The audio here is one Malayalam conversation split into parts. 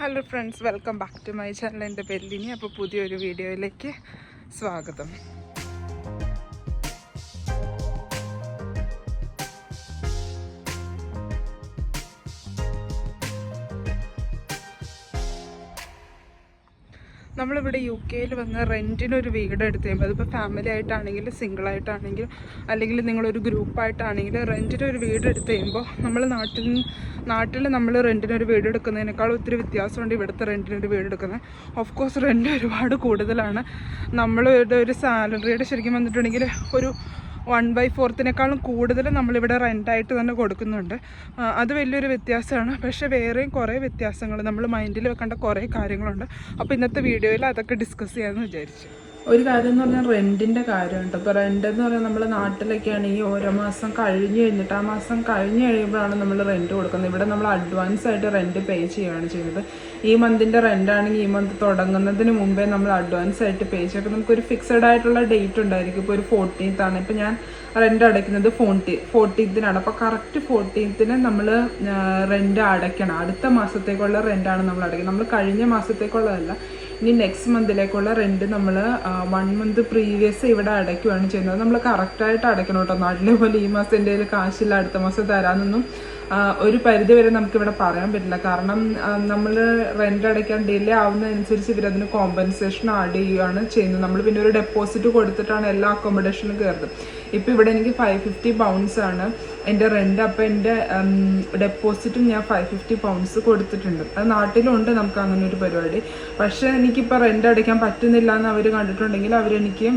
Hello friends welcome back to my channel എന്റെ ബെല്ലിനി അപ്പോൾ പുതിയൊരു വീഡിയോയിലേക്ക് സ്വാഗതം. നമ്മളിവിടെ യു കെയിൽ വന്ന് റെന്റിനൊരു വീട് എടുത്ത് കഴിയുമ്പോൾ അതിപ്പോൾ ഫാമിലി ആയിട്ടാണെങ്കിലും സിംഗിൾ ആയിട്ടാണെങ്കിലും അല്ലെങ്കിൽ നിങ്ങളൊരു ഗ്രൂപ്പായിട്ടാണെങ്കിലും റെന്റിനൊരു വീട് എടുത്ത് കഴിയുമ്പോൾ നമ്മൾ നാട്ടിൽ നാട്ടിൽ നമ്മൾ റെന്റിനൊരു വീട് എടുക്കുന്നതിനേക്കാൾ ഒത്തിരി വ്യത്യാസമുണ്ട് ഇവിടുത്തെ റെന്റിനൊരു വീട് എടുക്കുന്നത് ഓഫ് കോഴ്സ് റെന്റ് ഒരുപാട് കൂടുതലാണ്. നമ്മളുടെ ഒരു സാലറിയുടെ ശരിക്കും വന്നിട്ടുണ്ടെങ്കിൽ ഒരു വൺ ബൈ ഫോർത്തിനേക്കാളും കൂടുതൽ നമ്മളിവിടെ റെന്റായിട്ട് തന്നെ കൊടുക്കുന്നുണ്ട്. അത് വലിയൊരു വ്യത്യാസമാണ്. പക്ഷേ വേറെയും കുറേ വ്യത്യാസങ്ങൾ നമ്മൾ മൈൻഡിൽ വെക്കേണ്ട കുറേ കാര്യങ്ങളുണ്ട്. അപ്പോൾ ഇന്നത്തെ വീഡിയോയിൽ അതൊക്കെ ഡിസ്കസ് ചെയ്യാമെന്ന് വിചാരിച്ചു. ഒരു കാര്യം എന്ന് പറഞ്ഞാൽ റെന്റിന്റെ കാര്യമുണ്ട് ഇപ്പോൾ റെന്റ് എന്ന് പറഞ്ഞാൽ നമ്മൾ നാട്ടിലൊക്കെ ആണെങ്കിൽ ഓരോ മാസം കഴിഞ്ഞ് കഴിഞ്ഞിട്ട് ആ മാസം കഴിഞ്ഞ് കഴിയുമ്പോഴാണ് നമ്മൾ റെന്റ് കൊടുക്കുന്നത്. ഇവിടെ നമ്മൾ അഡ്വാൻസ് ആയിട്ട് റെന്റ് പേ ചെയ്യുകയാണ് ചെയ്യുന്നത്. ഈ മന്തിന്റെ റെന്റ് ആണെങ്കിൽ ഈ മന്ത് തുടങ്ങുന്നതിന് മുമ്പേ നമ്മൾ അഡ്വാൻസ് ആയിട്ട് പേ ചെയ്യും. അപ്പോൾ നമുക്കൊരു ഫിക്സഡ് ആയിട്ടുള്ള ഡേറ്റ് ഉണ്ടായിരിക്കും. ഇപ്പോൾ ഒരു ഫോർട്ടീൻത്ത് ആണ്. ഇപ്പോൾ ഞാൻ റെന്റ് അടയ്ക്കുന്നത് ഫോർട്ടി ഫോർട്ടീൻത്തിനാണ് അപ്പോൾ കറക്റ്റ് ഫോർട്ടീൻത്തിന് നമ്മൾ റെന്റ് അടയ്ക്കണം. അടുത്ത മാസത്തേക്കുള്ള റെന്റാണ് നമ്മൾ അടയ്ക്കുന്നത്. നമ്മൾ കഴിഞ്ഞ മാസത്തേക്കുള്ളതല്ല ഇനി നെക്സ്റ്റ് മന്തിലേക്കുള്ള റെന്റ് നമ്മൾ വൺ മന്ത് പ്രീവിയസ് ഇവിടെ അടയ്ക്കുകയാണ് ചെയ്യുന്നത്. നമ്മൾ കറക്റ്റായിട്ട് അടയ്ക്കണം കേട്ടോ. നാട്ടിലെ പോലെ ഈ മാസം എന്റെ കയ്യിൽ കാശില്ല അടുത്ത മാസം തരാമെന്നൊന്നും ഒരു പരിധി വരെ നമുക്കിവിടെ പറയാൻ പറ്റില്ല. കാരണം നമ്മൾ റെന്റ് അടയ്ക്കാൻ ഡിലേ ആവുന്നതനുസരിച്ച് ഇവരതിന് കോമ്പൻസേഷൻ ആഡ് ചെയ്യുകയാണ് ചെയ്യുന്നത്. നമ്മൾ പിന്നെ ഒരു ഡെപ്പോസിറ്റ് കൊടുത്തിട്ടാണ് എല്ലാ അക്കോമഡേഷനും കയറുന്നത് ഇപ്പോൾ ഇവിടെ എനിക്ക് ഫൈവ് ഫിഫ്റ്റി ബൗൺസാണ് ആണ്. എന്റെ റെന്റ് അപ്പം എന്റെ ഡെപ്പോസിറ്റും ഞാൻ ഫൈവ് ഫിഫ്റ്റി പൗണ്ട്സ് കൊടുത്തിട്ടുണ്ട്. അത് നാട്ടിലുണ്ട് നമുക്ക് അങ്ങനെ ഒരു പരിപാടി. പക്ഷേ എനിക്കിപ്പോൾ റെന്റ് അടയ്ക്കാൻ പറ്റുന്നില്ല എന്ന് അവർ കണ്ടിട്ടുണ്ടെങ്കിൽ അവരെനിക്ക്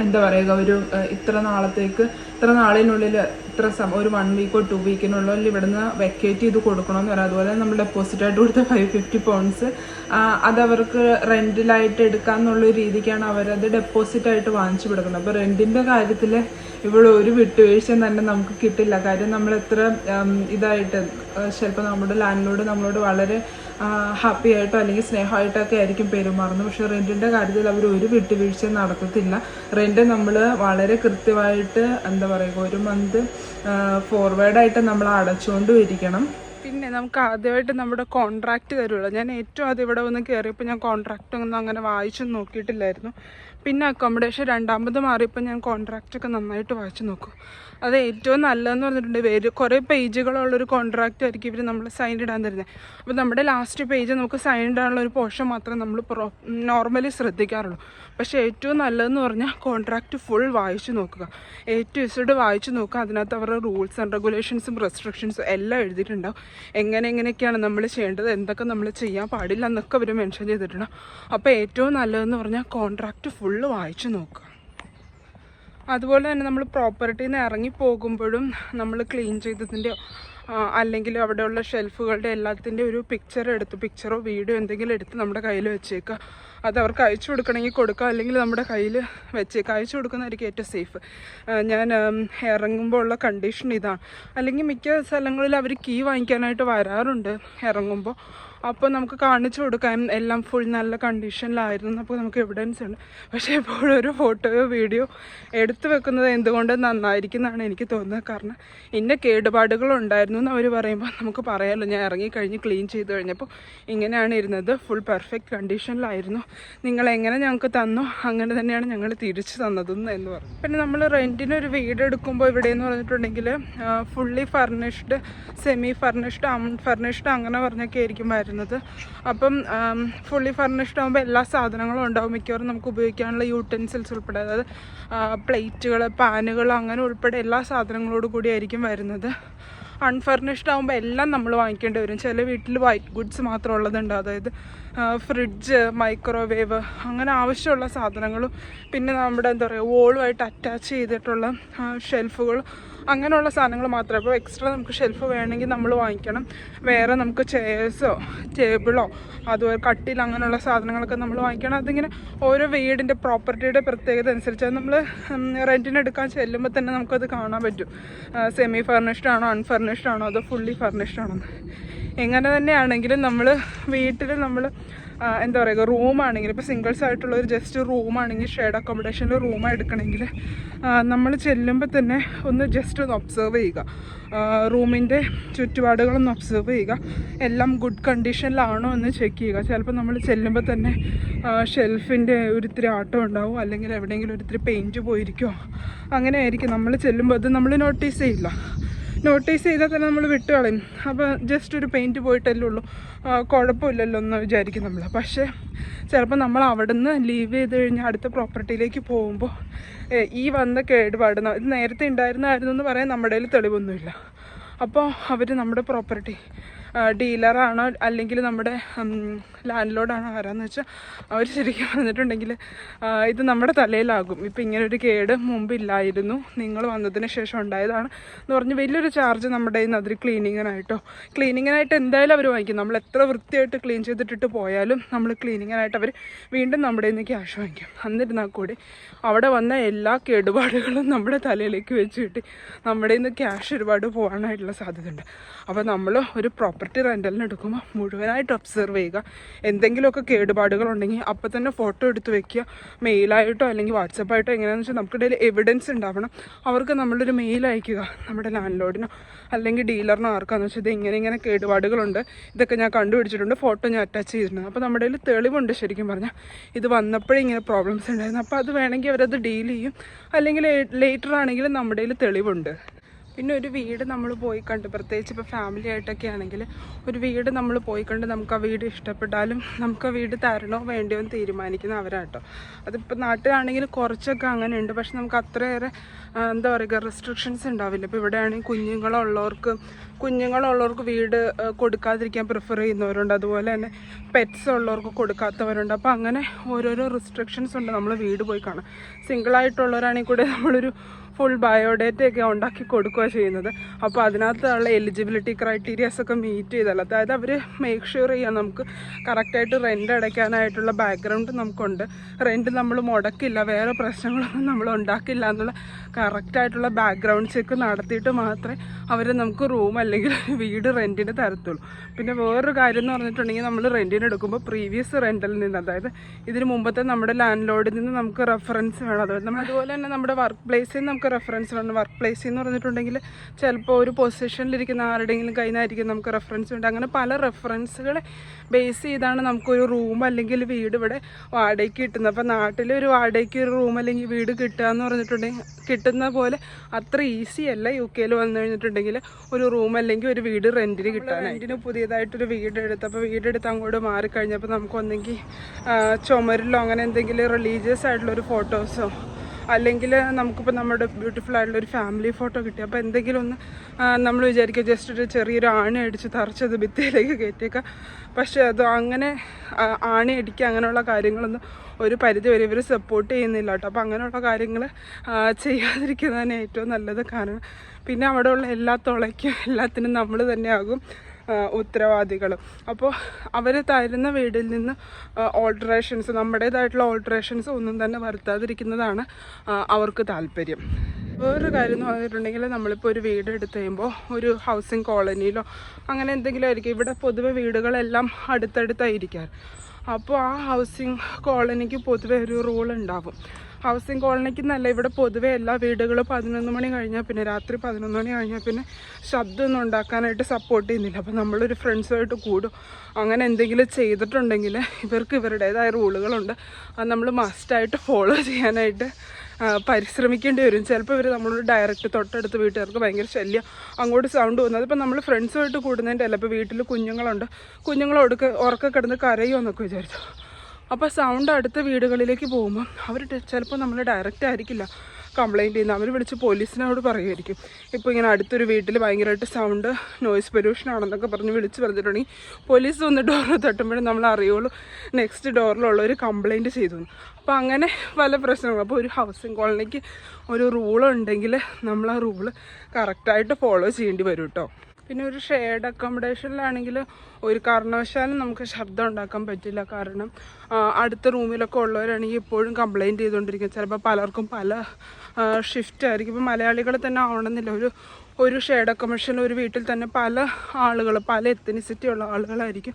എന്താ പറയുക ഒരു ഇത്ര നാളത്തേക്ക് ഇത്ര നാളിനുള്ളിൽ ഇത്ര സമയം ഒരു വൺ വീക്കോ ടു വീക്കിനുള്ളിൽ ഇവിടുന്ന് വെക്കേറ്റ് ചെയ്ത് കൊടുക്കണമെന്ന് പറയാം. അതുപോലെ നമ്മൾ ഡെപ്പോസിറ്റ് ആയിട്ട് കൊടുത്ത ഫൈവ് ഫിഫ്റ്റി പൗണ്ട്സ് അതവർക്ക് റെന്റിലായിട്ട് എടുക്കാമെന്നുള്ള രീതിക്കാണ് അവരത് ഡെപ്പോസിറ്റ് ആയിട്ട് വാങ്ങിച്ചു കൊടുക്കുന്നത്. അപ്പോൾ റെന്റിന്റെ കാര്യത്തിൽ ഇവിടെ ഒരു വിട്ടുവീഴ്ച തന്നെ നമുക്ക് കിട്ടില്ല. കാര്യം നമ്മൾ എത്ര ഇതായിട്ട് ചിലപ്പോൾ നമ്മുടെ ലാൻഡിലോട് നമ്മളോട് വളരെ ഹാപ്പി ആയിട്ടോ അല്ലെങ്കിൽ സ്നേഹമായിട്ടൊക്കെ ആയിരിക്കും പെരുമാറുന്നത്. പക്ഷേ റെന്റിന്റെ കാര്യത്തിൽ അവർ ഒരു വിട്ടുവീഴ്ചയും നടത്തത്തില്ല. റെന്റ് നമ്മൾ വളരെ കൃത്യമായിട്ട് എന്താ പറയുക ഒരു മന്ത് ഫോർവേഡായിട്ട് നമ്മൾ അടച്ചുകൊണ്ടും ഇരിക്കണം പിന്നെ നമുക്ക് ആദ്യമായിട്ട് നമ്മുടെ കോൺട്രാക്റ്റ് തരുള്ളൂ ഞാൻ ഏറ്റവും ആദ്യം ഇവിടെ വന്ന് കയറിയപ്പോൾ ഞാൻ കോൺട്രാക്റ്റ് ഒന്നും അങ്ങനെ വായിച്ചു നോക്കിയിട്ടില്ലായിരുന്നു. പിന്നെ അക്കോമഡേഷൻ രണ്ടാമത് മാറിയപ്പോൾ ഞാൻ കോൺട്രാക്റ്റ് ഒക്കെ നന്നായിട്ട് വായിച്ചു നോക്കും. അത് ഏറ്റവും നല്ലതെന്ന് പറഞ്ഞിട്ടുണ്ട് വേര് കുറേ പേജുകളുള്ളൊരു കോൺട്രാക്റ്റ് ആയിരിക്കും ഇവർ നമ്മൾ സൈൻ ഇടാൻ തരുന്നത് അപ്പോൾ നമ്മുടെ ലാസ്റ്റ് പേജ് നമുക്ക് സൈൻ ഇടാനുള്ള ഒരു പോർഷൻ മാത്രമേ നമ്മൾ പ്രോ നോർമലി ശ്രദ്ധിക്കാറുള്ളൂ. പക്ഷേ ഏറ്റവും നല്ലതെന്ന് പറഞ്ഞാൽ കോൺട്രാക്റ്റ് ഫുൾ വായിച്ചു നോക്കുക. എ ടു ഇസഡ് വായിച്ചു നോക്കുക. അതിനകത്ത് അവരുടെ റൂൾസ് ആൻഡ് റെഗുലേഷൻസും റെസ്ട്രിക്ഷൻസും എല്ലാം എഴുതിയിട്ടുണ്ടാവും. എങ്ങനെ എങ്ങനെയൊക്കെയാണ് നമ്മൾ ചെയ്യേണ്ടത്? എന്തൊക്കെ നമ്മൾ ചെയ്യാൻ പാടില്ല എന്നൊക്കെ അവർ മെൻഷൻ ചെയ്തിട്ടുണ്ടാവും അപ്പോൾ ഏറ്റവും നല്ലതെന്ന് പറഞ്ഞാൽ കോൺട്രാക്റ്റ് ഫുള്ള് വായിച്ചു നോക്കുക. അതുപോലെ തന്നെ നമ്മൾ പ്രോപ്പർട്ടിയിൽ നിന്ന് ഇറങ്ങി പോകുമ്പോഴും നമ്മൾ ക്ലീൻ ചെയ്തതിന്റെയോ അല്ലെങ്കിൽ അവിടെയുള്ള ഷെൽഫുകളുടെ എല്ലാത്തിന്റെ ഒരു പിക്ചർ എടുത്ത് പിക്ചറോ വീഡിയോ എന്തെങ്കിലും എടുത്ത് നമ്മുടെ കയ്യിൽ വെച്ചേക്കുക. അത് അവർക്ക് അയച്ചു കൊടുക്കണമെങ്കിൽ കൊടുക്കുക അല്ലെങ്കിൽ നമ്മുടെ കയ്യിൽ വെച്ചേക്ക്. അയച്ചു കൊടുക്കുന്നതായിരിക്കും ഏറ്റവും സേഫ്. ഞാൻ ഇറങ്ങുമ്പോൾ ഉള്ള കണ്ടീഷൻ ഇതാണ്. അല്ലെങ്കിൽ മിക്ക സ്ഥലങ്ങളിൽ അവർ കീ വാങ്ങിക്കാനായിട്ട് വരാറുണ്ട് ഇറങ്ങുമ്പോൾ. അപ്പോൾ നമുക്ക് കാണിച്ചു കൊടുക്കാൻ എല്ലാം ഫുൾ നല്ല കണ്ടീഷനിലായിരുന്നു അപ്പോൾ നമുക്ക് എവിഡൻസ് ഉണ്ട്. പക്ഷേ ഇപ്പോൾ ഒരു ഫോട്ടോയോ വീഡിയോ എടുത്തു വെക്കുന്നത് എന്തുകൊണ്ട് നന്നായിരിക്കും എന്നാണ് എനിക്ക് തോന്നുന്നത്. കാരണം ഇന്ന കേടുപാടുകൾ ഉണ്ടായിരുന്നു എന്ന് അവർ പറയുമ്പോൾ നമുക്ക് പറയാമല്ലോ ഞാൻ ഇറങ്ങിക്കഴിഞ്ഞ് ക്ലീൻ ചെയ്ത് കഴിഞ്ഞപ്പോൾ ഇങ്ങനെയാണ് ഇരുന്നത്. ഫുൾ പെർഫെക്റ്റ് കണ്ടീഷനിലായിരുന്നു നിങ്ങൾ എങ്ങനെ ഞങ്ങൾക്ക് തന്നോ അങ്ങനെ തന്നെയാണ് ഞങ്ങൾ തിരിച്ചു തന്നതെന്ന് എന്ന് പറഞ്ഞു. പിന്നെ നമ്മൾ റെന്റിന് ഒരു വീട് എടുക്കുമ്പോൾ ഇവിടെ എന്ന് പറഞ്ഞിട്ടുണ്ടെങ്കിൽ fully furnished semi furnished unfurnished അങ്ങനെ പറഞ്ഞൊക്കെ ആയിരിക്കും വരുന്നത്. അപ്പം ഫുള്ളി ഫർണിഷ്ഡ് ആകുമ്പോൾ എല്ലാ സാധനങ്ങളും ഉണ്ടാവും. മിക്കവാറും നമുക്ക് ഉപയോഗിക്കാനുള്ള യൂട്ടൻസിൽസ് ഉൾപ്പെടെ അതായത് പ്ലേറ്റുകൾ പാനുകൾ അങ്ങനെ ഉൾപ്പെടെ എല്ലാ സാധനങ്ങളോട് കൂടി ആയിരിക്കും വരുന്നത്. അൺഫർണിഷ്ഡ് ആകുമ്പോൾ എല്ലാം നമ്മൾ വാങ്ങിക്കേണ്ടി വരും. ചില വീട്ടിൽ വൈറ്റ് ഗുഡ്സ് മാത്രം ഉള്ളതുണ്ട്. അതായത് ഫ്രിഡ്ജ് മൈക്രോവേവ് അങ്ങനെ ആവശ്യമുള്ള സാധനങ്ങളും പിന്നെ നമ്മുടെ എന്താ പറയുക വോളുമായിട്ട് അറ്റാച്ച് ചെയ്തിട്ടുള്ള ഷെൽഫുകൾ അങ്ങനെയുള്ള സാധനങ്ങൾ മാത്രമേ അപ്പോൾ എക്സ്ട്രാ നമുക്ക് ഷെൽഫ് വേണമെങ്കിൽ നമ്മൾ വാങ്ങിക്കണം. വേറെ നമുക്ക് ചെയർസോ ടേബിളോ അതുപോലെ കട്ടിൽ അങ്ങനെയുള്ള സാധനങ്ങളൊക്കെ നമ്മൾ വാങ്ങിക്കണം. അതിങ്ങനെ ഓരോ വീടിന്റെ പ്രോപ്പർട്ടിയുടെ പ്രത്യേകത അനുസരിച്ച് നമ്മൾ റെന്റിന് എടുക്കാൻ ചെല്ലുമ്പോൾ തന്നെ നമുക്കത് കാണാൻ പറ്റും. സെമി ഫർണിഷ്ഡ് ആണോ അൺഫർണിഷ്ഡ് ആണോ അതോ ഫുള്ളി ഫർണിഷ്ഡ് ആണോ എങ്ങനെ തന്നെയാണെങ്കിലും നമ്മൾ വീട്ടിൽ നമ്മൾ എന്താ പറയുക റൂമാണെങ്കിൽ ഇപ്പോൾ സിംഗിൾസ് ആയിട്ടുള്ള ഒരു ജസ്റ്റ് റൂമാണെങ്കിൽ ഷെയർഡ് അക്കോമഡേഷനിൽ റൂം എടുക്കണമെങ്കിൽ നമ്മൾ ചെല്ലുമ്പോൾ തന്നെ ഒന്ന് ജസ്റ്റ് ഒന്ന് ഒബ്സർവ് ചെയ്യുക. റൂമിന്റെ ചുറ്റുപാടുകളൊന്ന് ഒബ്സർവ് ചെയ്യുക. എല്ലാം ഗുഡ് കണ്ടീഷനിലാണോ എന്ന് ചെക്ക് ചെയ്യുക. ചിലപ്പോൾ നമ്മൾ ചെല്ലുമ്പോൾ തന്നെ ഷെൽഫിന്റെ ഒരിത്തിരി ആട്ടം ഉണ്ടാവും അല്ലെങ്കിൽ എവിടെയെങ്കിലും ഒരിത്തിരി പെയിന്റ് പോയിരിക്കുമോ അങ്ങനെ ആയിരിക്കും. നമ്മൾ ചെല്ലുമ്പോൾ അത് നമ്മൾ നോട്ടീസ് ചെയ്യില്ല. നോട്ടീസ് ചെയ്താൽ തന്നെ നമ്മൾ വിട്ട് കളയും അപ്പോൾ ജസ്റ്റ് ഒരു പെയിന്റ് പോയിട്ടല്ലേ ഉള്ളൂ. കുഴപ്പമില്ലല്ലോ എന്ന് വിചാരിക്കും നമ്മൾ. പക്ഷേ ചിലപ്പോൾ നമ്മൾ അവിടെ നിന്ന് ലീവ് ചെയ്ത് കഴിഞ്ഞാൽ അടുത്ത പ്രോപ്പർട്ടിയിലേക്ക് പോകുമ്പോൾ ഈ വന്ന കേടുപാട് ഇത് നേരത്തെ ഉണ്ടായിരുന്നായിരുന്നു എന്ന് പറയാൻ നമ്മുടെ കയ്യിൽ തെളിവൊന്നുമില്ല. അപ്പോൾ അവർ നമ്മുടെ പ്രോപ്പർട്ടി ഡീലറാണോ അല്ലെങ്കിൽ നമ്മുടെ ലാൻഡ് ലോഡാണോ ആരാന്ന് വെച്ചാൽ അവർ ശരിക്കും വന്നിട്ടുണ്ടെങ്കിൽ ഇത് നമ്മുടെ തലയിലാകും. ഇപ്പം ഇങ്ങനെ ഒരു കേട് മുമ്പില്ലായിരുന്നു. നിങ്ങൾ വന്നതിന് ശേഷം ഉണ്ടായതാണ് എന്ന് പറഞ്ഞ് വലിയൊരു ചാർജ് നമ്മുടെ നിന്ന് അതിൽ ക്ലീനിങ്ങിനായിട്ടോ ക്ലീനിങ്ങിനായിട്ട് എന്തായാലും അവർ വാങ്ങിക്കും. നമ്മൾ എത്ര വൃത്തിയായിട്ട് ക്ലീൻ ചെയ്തിട്ടിട്ട് പോയാലും നമ്മൾ ക്ലീനിങ്ങിനായിട്ട് അവർ വീണ്ടും നമ്മുടെ ഇന്ന് ക്യാഷ് വാങ്ങിക്കും. എന്നിരുന്നാൽ കൂടി അവിടെ വന്ന എല്ലാ കേടുപാടുകളും നമ്മുടെ തലയിലേക്ക് വെച്ച് കിട്ടി. നമ്മുടെ നിന്ന് ക്യാഷ് ഒരുപാട് പോകാനായിട്ടുള്ള സാധ്യതയുണ്ട്. അപ്പോൾ നമ്മൾ ഒരു പ്രോപ്പർട്ടി റെന്റലിന് എടുക്കുമ്പോൾ മുഴുവനായിട്ട് ഒബ്സർവ് ചെയ്യുക. എന്തെങ്കിലുമൊക്കെ കേടുപാടുകളുണ്ടെങ്കിൽ അപ്പോൾ തന്നെ ഫോട്ടോ എടുത്ത് വെക്കുക. മെയിലായിട്ടോ അല്ലെങ്കിൽ വാട്സപ്പായിട്ടോ എങ്ങനെയാണെന്ന് വെച്ചാൽ നമുക്കിടയിൽ എവിഡൻസ് ഉണ്ടാവണം. അവർക്ക് നമ്മളൊരു മെയിൽ അയക്കുക. നമ്മുടെ ലാൻഡ് ലോഡിനോ അല്ലെങ്കിൽ ഡീലറിനോ ആർക്കാന്ന് വെച്ചാൽ ഇത് ഇങ്ങനെ ഇങ്ങനെ കേടുപാടുകളുണ്ട്. ഇതൊക്കെ ഞാൻ കണ്ടുപിടിച്ചിട്ടുണ്ട്. ഫോട്ടോ ഞാൻ അറ്റാച്ച് ചെയ്തിട്ടുണ്ട്. അപ്പോൾ നമ്മുടെ കയ്യിൽ തെളിവുണ്ട് ശരിക്കും പറഞ്ഞാൽ. ഇത് വന്നപ്പോഴേ ഇങ്ങനെ പ്രോബ്ലംസ് ഉണ്ടായിരുന്നു. അപ്പോൾ അത് വേണമെങ്കിൽ അവരത് ഡീൽ ചെയ്യും. അല്ലെങ്കിൽ ലേറ്റർ ആണെങ്കിലും നമ്മുടെ കയ്യിൽ തെളിവുണ്ട്. പിന്നെ ഒരു വീട് നമ്മൾ പോയി കണ്ട് പ്രത്യേകിച്ച് ഇപ്പോൾ ഫാമിലി ആയിട്ടൊക്കെ ആണെങ്കിൽ ഒരു വീട് നമ്മൾ പോയി കണ്ട് നമുക്ക് ആ വീട് ഇഷ്ടപ്പെട്ടാലും നമുക്ക് ആ വീട് തരണോ വേണ്ടയോ എന്ന് തീരുമാനിക്കുന്ന അവരാട്ടോ. അതിപ്പോൾ നാട്ടിലാണെങ്കിൽ കുറച്ചൊക്കെ അങ്ങനെ ഉണ്ട് പക്ഷെ നമുക്ക് അത്രയേറെ എന്താ പറയുക റെസ്ട്രിക്ഷൻസ് ഉണ്ടാവില്ല. ഇപ്പോൾ ഇവിടെ ആണെങ്കിൽ കുഞ്ഞുങ്ങളുള്ളവർക്ക് കുഞ്ഞുങ്ങളുള്ളവർക്ക് വീട് കൊടുക്കാതിരിക്കാൻ പ്രിഫർ ചെയ്യുന്നവരുണ്ട്. അതുപോലെ തന്നെ പെറ്റ്സ് ഉള്ളവർക്ക് കൊടുക്കാത്തവരുണ്ട്. അപ്പോൾ അങ്ങനെ ഓരോരോ റെസ്ട്രിക്ഷൻസ് ഉണ്ട് നമ്മൾ വീട് പോയി കാണാം സിംഗിളായിട്ടുള്ളവരാണെങ്കിൽ കൂടെ നമ്മളൊരു ഫുൾ ബയോഡേറ്റയൊക്കെ ഉണ്ടാക്കി കൊടുക്കുക ചെയ്യുന്നത്. അപ്പോൾ അതിനകത്തുള്ള എലിജിബിലിറ്റി ക്രൈറ്റീരിയാസ് ഒക്കെ മീറ്റ് ചെയ്താൽ അതായത് അവർ മേക്ക് ഷുവർ ചെയ്യാം നമുക്ക് കറക്റ്റായിട്ട് റെന്റ് അടയ്ക്കാനായിട്ടുള്ള ബാക്ക്ഗ്രൗണ്ട് നമുക്കുണ്ട്. റെന്റ് നമ്മൾ മുടക്കില്ല വേറെ പ്രശ്നങ്ങളൊന്നും നമ്മൾ ഉണ്ടാക്കില്ല എന്നുള്ള കറക്റ്റായിട്ടുള്ള ബാക്ക്ഗ്രൗണ്ട് ചെക്ക് നടത്തിയിട്ട് മാത്രമേ അവർ നമുക്ക് റൂം അല്ലെങ്കിൽ വീട് റെന്റിന് തരത്തുള്ളൂ. പിന്നെ വേറൊരു കാര്യം എന്ന് പറഞ്ഞിട്ടുണ്ടെങ്കിൽ നമ്മൾ റെന്റിന് എടുക്കുമ്പോൾ പ്രീവിയസ് റെന്റിൽ നിന്ന് അതായത് ഇതിന് മുമ്പത്തെ നമ്മുടെ ലാൻഡ് ലോഡിൽ നിന്ന് നമുക്ക് റെഫറൻസ് വേണം. നമ്മൾ അതുപോലെ തന്നെ നമ്മുടെ വർക്ക് പ്ലേസിൽ നിന്ന് നമുക്ക് റെഫറൻസ് വേണം വർക്ക് പ്ലേസിൽ എന്ന് പറഞ്ഞിട്ടുണ്ടെങ്കിൽ ചിലപ്പോൾ ഒരു പൊസിഷനിലിരിക്കുന്ന ആരുടെയെങ്കിലും കയ്യിൽ നിന്നായിരിക്കും നമുക്ക് റെഫറൻസ് ഉണ്ട്. അങ്ങനെ പല റെഫറൻസുകളെ ബേസ് ചെയ്താണ് നമുക്കൊരു റൂം അല്ലെങ്കിൽ വീട് ഇവിടെ വാടകയ്ക്ക് കിട്ടുന്നത്. അപ്പോൾ നാട്ടിൽ ഒരു വാടകയ്ക്ക് ഒരു റൂം അല്ലെങ്കിൽ വീട് കിട്ടുക എന്ന് പറഞ്ഞിട്ടുണ്ടെങ്കിൽ കിട്ടുന്ന പോലെ അത്ര ഈസി അല്ല യു കെയിൽ വന്നു കഴിഞ്ഞിട്ടുണ്ടെങ്കിൽ ഒരു റൂം അല്ലെങ്കിൽ ഒരു വീട് റെന്റിന് കിട്ടാൻ റെന്റിന് പുതിയതായിട്ടൊരു വീട് എടുത്തപ്പോൾ വീടെടുത്ത് അങ്ങോട്ട് മാറിക്കഴിഞ്ഞപ്പോൾ നമുക്ക് ഒന്നെങ്കിൽ ചുമരിലോ അങ്ങനെ എന്തെങ്കിലും റിലീജിയസ് ആയിട്ടുള്ള ഒരു ഫോട്ടോസോ അല്ലെങ്കിൽ നമുക്കിപ്പോൾ നമ്മുടെ ബ്യൂട്ടിഫുൾ ആയിട്ടുള്ള ഒരു ഫാമിലി ഫോട്ടോ കിട്ടി. അപ്പോൾ എന്തെങ്കിലും ഒന്ന് നമ്മൾ വിചാരിക്കുക ജസ്റ്റ് ഒരു ചെറിയൊരു ആണി അടിച്ച് തറച്ചത് ഭിത്തിയിലേക്ക് കയറ്റിയേക്കാം. പക്ഷേ അത് അങ്ങനെ ആണി അടിക്കുക അങ്ങനെയുള്ള കാര്യങ്ങളൊന്നും ഒരു പരിധി വരെ ഇവർ സപ്പോർട്ട് ചെയ്യുന്നില്ല കേട്ടോ. അപ്പോൾ അങ്ങനെയുള്ള കാര്യങ്ങൾ ചെയ്യാതിരിക്കുന്നതാണ് ഏറ്റവും നല്ലത് കാരണം. പിന്നെ അവിടെയുള്ള എല്ലാ തുളയ്ക്കും എല്ലാത്തിനും നമ്മൾ തന്നെയാകും. ഉത്തരവാദികൾ അപ്പോൾ അവർ തരുന്ന വീടിൽ നിന്ന് ഓൾട്ടറേഷൻസ് നമ്മുടേതായിട്ടുള്ള ഓൾട്ടറേഷൻസ് ഒന്നും തന്നെ വരുത്താതിരിക്കുന്നതാണ് അവർക്ക് താല്പര്യം. വേറൊരു കാര്യം എന്ന് പറഞ്ഞിട്ടുണ്ടെങ്കിൽ നമ്മളിപ്പോൾ ഒരു വീട് എടുത്ത് കഴിയുമ്പോൾ ഒരു ഹൗസിംഗ് കോളനിയിലോ അങ്ങനെ എന്തെങ്കിലും ആയിരിക്കും. ഇവിടെ പൊതുവെ വീടുകളെല്ലാം അടുത്തടുത്തായിരിക്കാറ്. അപ്പോൾ ആ ഹൗസിംഗ് കോളനിക്ക് പൊതുവെ ഒരു റൂൾ ഉണ്ടാവും. ഹൗസിംഗ് കോളനിക്ക് നല്ല ഇവിടെ പൊതുവെ എല്ലാ വീടുകളും പതിനൊന്ന് മണി കഴിഞ്ഞാൽ പിന്നെ രാത്രി പതിനൊന്ന് മണി കഴിഞ്ഞാൽ പിന്നെ ശബ്ദമൊന്നും ഉണ്ടാക്കാനായിട്ട് സപ്പോർട്ട് ചെയ്യുന്നില്ല. അപ്പോൾ നമ്മളൊരു ഫ്രണ്ട്സുമായിട്ട് കൂടും. അങ്ങനെ എന്തെങ്കിലും ചെയ്തിട്ടുണ്ടെങ്കിൽ ഇവർക്ക് ഇവരുടേതായ റൂളുകളുണ്ട്. അത് നമ്മൾ മസ്റ്റായിട്ട് ഫോളോ ചെയ്യാനായിട്ട് പരിശ്രമിക്കേണ്ടി വരും. ചിലപ്പോൾ ഇവർ നമ്മളോട് ഡയറക്റ്റ് തൊട്ടടുത്ത് വീട്ടുകാർക്ക് ഭയങ്കര ശല്യം. അങ്ങോട്ട് സൗണ്ട് പോകുന്നത് അതിപ്പോൾ നമ്മൾ ഫ്രണ്ട്സുമായിട്ട് കൂടുന്നതിന്റെ അല്ല ഇപ്പോൾ വീട്ടിൽ കുഞ്ഞുങ്ങളുണ്ട്. കുഞ്ഞുങ്ങളോടുക്ക് ഉറക്കം കിടന്ന് കരയുമെന്നൊക്കെ വിചാരിച്ചു. അപ്പോൾ സൗണ്ട് അടുത്ത വീടുകളിലേക്ക് പോകുമ്പോൾ അവർ ചിലപ്പോൾ നമ്മൾ ഡയറക്റ്റ് ആയിരിക്കില്ല കംപ്ലയിന്റ് ചെയ്യുന്നത് അവർ വിളിച്ച് പോലീസിനോട് പറയുമായിരിക്കും ഇപ്പോൾ ഇങ്ങനെ അടുത്തൊരു വീട്ടിൽ ഭയങ്കരമായിട്ട് സൗണ്ട് നോയ്സ് പൊല്യൂഷൻ ആണെന്നൊക്കെ പറഞ്ഞ് വിളിച്ച് പറഞ്ഞിട്ടുണ്ടെങ്കിൽ പോലീസ് വന്ന് ഡോറ് തട്ടുമ്പോഴും നമ്മൾ അറിയുള്ളൂ. നെക്സ്റ്റ് ഡോറിലുള്ളവർ കംപ്ലയിന്റ് ചെയ്തു. അപ്പോൾ അങ്ങനെ പല പ്രശ്നങ്ങളും. അപ്പോൾ ഒരു ഹൗസിംഗ് കോളനിക്ക് ഒരു റൂൾ ഉണ്ടെങ്കിൽ നമ്മൾ ആ റൂൾ കറക്റ്റായിട്ട് ഫോളോ ചെയ്യേണ്ടി വരും കേട്ടോ പിന്നെ ഒരു ഷെയർഡ് അക്കോമഡേഷനിലാണെങ്കിൽ ഒരു കാരണവശാലും നമുക്ക് ശബ്ദം ഉണ്ടാക്കാൻ പറ്റില്ല. കാരണം അടുത്ത റൂമിലൊക്കെ ഉള്ളവരാണെങ്കിൽ ഇപ്പോഴും കംപ്ലയിന്റ് ചെയ്തുകൊണ്ടിരിക്കും. ചിലപ്പോൾ പലർക്കും പല ഷിഫ്റ്റ് ആയിരിക്കും. ഇപ്പോൾ മലയാളികൾ തന്നെ ആവണമെന്നില്ല. ഒരു ഒരു ഷെയർഡ് അക്കോമഡേഷൻ ഒരു വീട്ടിൽ തന്നെ പല ആളുകൾ പല എത്തനിസിറ്റി ഉള്ള ആളുകളായിരിക്കും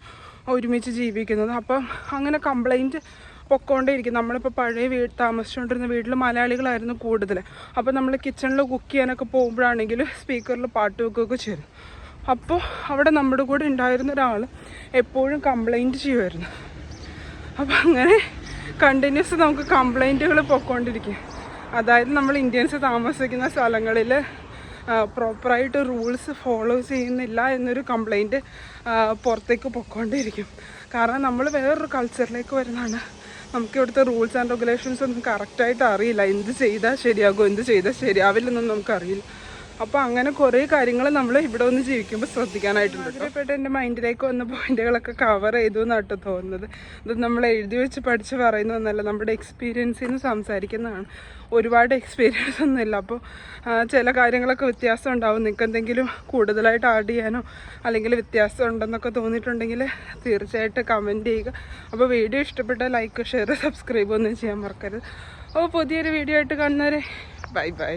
ഒരുമിച്ച് ജീവിക്കുന്നത്. അപ്പം അങ്ങനെ കംപ്ലൈന്റ് പൊക്കോണ്ടേയിരിക്കും നമ്മളിപ്പോൾ പഴയ വീട് താമസിച്ചുകൊണ്ടിരുന്ന വീട്ടിൽ മലയാളികളായിരുന്നു കൂടുതൽ അപ്പോൾ നമ്മൾ കിച്ചണിൽ കുക്ക് ചെയ്യാനൊക്കെ പോകുമ്പോഴാണെങ്കിൽ സ്പീക്കറിൽ പാട്ട് വെക്കുകയൊക്കെ ചെയ്യും. അപ്പോൾ അവിടെ നമ്മുടെ കൂടെ ഉണ്ടായിരുന്ന ഒരാൾ എപ്പോഴും കംപ്ലൈന്റ് ചെയ്യുമായിരുന്നു അപ്പോൾ അങ്ങനെ കണ്ടിന്യൂസ് നമുക്ക് കംപ്ലൈന്റുകൾ പൊയ്ക്കൊണ്ടിരിക്കും അതായത് നമ്മൾ ഇന്ത്യൻസ് താമസിക്കുന്ന സ്ഥലങ്ങളിൽ പ്രോപ്പറായിട്ട് റൂൾസ് ഫോളോ ചെയ്യുന്നില്ല എന്നൊരു കംപ്ലൈന്റ് പുറത്തേക്ക് പൊയ്ക്കൊണ്ടിരിക്കും കാരണം നമ്മൾ വേറൊരു കൾച്ചറിലേക്ക് വരുന്നതാണ്. നമുക്ക് ഇവിടുത്തെ റൂൾസ് ആൻഡ് റെഗുലേഷൻസ് ഒന്നും കറക്റ്റായിട്ട് അറിയില്ല. എന്ത് ചെയ്താൽ ശരിയാകും എന്ത് ചെയ്താൽ ശരിയാവില്ലെന്നൊന്നും നമുക്കറിയില്ല. അപ്പോൾ അങ്ങനെ കുറേ കാര്യങ്ങൾ നമ്മൾ ഇവിടെ വന്ന് ജീവിക്കുമ്പോൾ ശ്രദ്ധിക്കാനായിട്ടുണ്ട് അതിൽപ്പെട്ട് എന്റെ മൈൻഡിലേക്ക് വന്ന പോയിന്റുകളൊക്കെ കവർ ചെയ്തു എന്നാട്ടോ തോന്നുന്നത്. ഇത് നമ്മൾ എഴുതി വെച്ച് പഠിച്ച് പറയുന്നതൊന്നല്ല നമ്മുടെ എക്സ്പീരിയൻസിൽ നിന്ന് സംസാരിക്കുന്നതാണ്. ഒരുപാട് എക്സ്പീരിയൻസ് ഒന്നുമില്ല അപ്പോൾ ചില കാര്യങ്ങളൊക്കെ വ്യത്യാസം ഉണ്ടാവും. നിങ്ങൾക്ക് എന്തെങ്കിലും കൂടുതലായിട്ട് ആഡ് ചെയ്യാനോ അല്ലെങ്കിൽ വ്യത്യാസം ഉണ്ടെന്നൊക്കെ തോന്നിയിട്ടുണ്ടെങ്കിൽ തീർച്ചയായിട്ടും കമന്റ് ചെയ്യുക. അപ്പോൾ വീഡിയോ ഇഷ്ടപ്പെട്ട ലൈക്ക് ഷെയർ സബ്സ്ക്രൈബ് ഒന്നും ചെയ്യാൻ മറക്കരുത്. അപ്പോൾ പുതിയൊരു വീഡിയോ ആയിട്ട് കാണുന്നവരെ ബൈ ബൈ